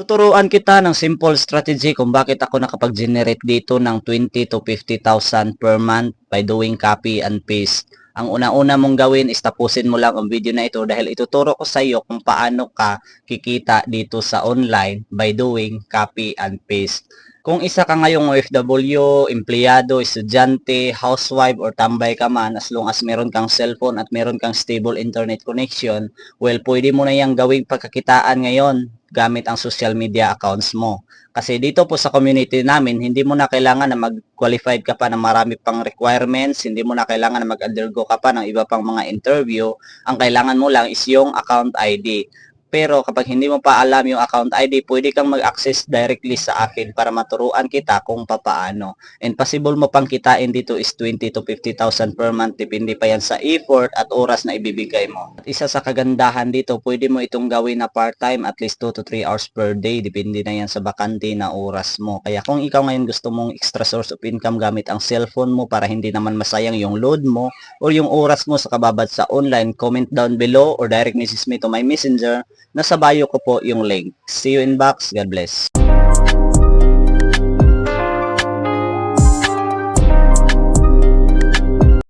Tuturuan kita ng simple strategy kung bakit ako nakapag-generate dito ng 20 to 50,000 per month by doing copy and paste. Ang una-una mong gawin is tapusin mo lang ang video na ito dahil ituturo ko sa iyo kung paano ka kikita dito sa online by doing copy and paste. Kung isa ka ngayong OFW, empleyado, estudyante, housewife, or tambay ka man, as long as meron kang cellphone at meron kang stable internet connection, well, pwede mo na yung gawing pagkakitaan ngayon gamit ang social media accounts mo. Kasi dito po sa community namin, hindi mo na kailangan na mag-qualified ka pa ng marami pang requirements, hindi mo na kailangan na mag-undergo ka pa ng iba pang mga interview. Ang kailangan mo lang is yung account ID. Pero kapag hindi mo pa alam yung account ID, pwede kang mag-access directly sa akin para maturuan kita kung papaano. And possible mo pang kitain dito is 20 to 50,000 per month. Depende pa yan sa effort at oras na ibibigay mo. At isa sa kagandahan dito, pwede mo itong gawin na part-time at least 2 to 3 hours per day. Depende na yan sa bakante na oras mo. Kaya kung ikaw ngayon gusto mong extra source of income gamit ang cellphone mo para hindi naman masayang yung load mo or yung oras mo sa kababad sa online, comment down below or direct message me to my messenger nasa bio ko po yung link. See you in box. God bless.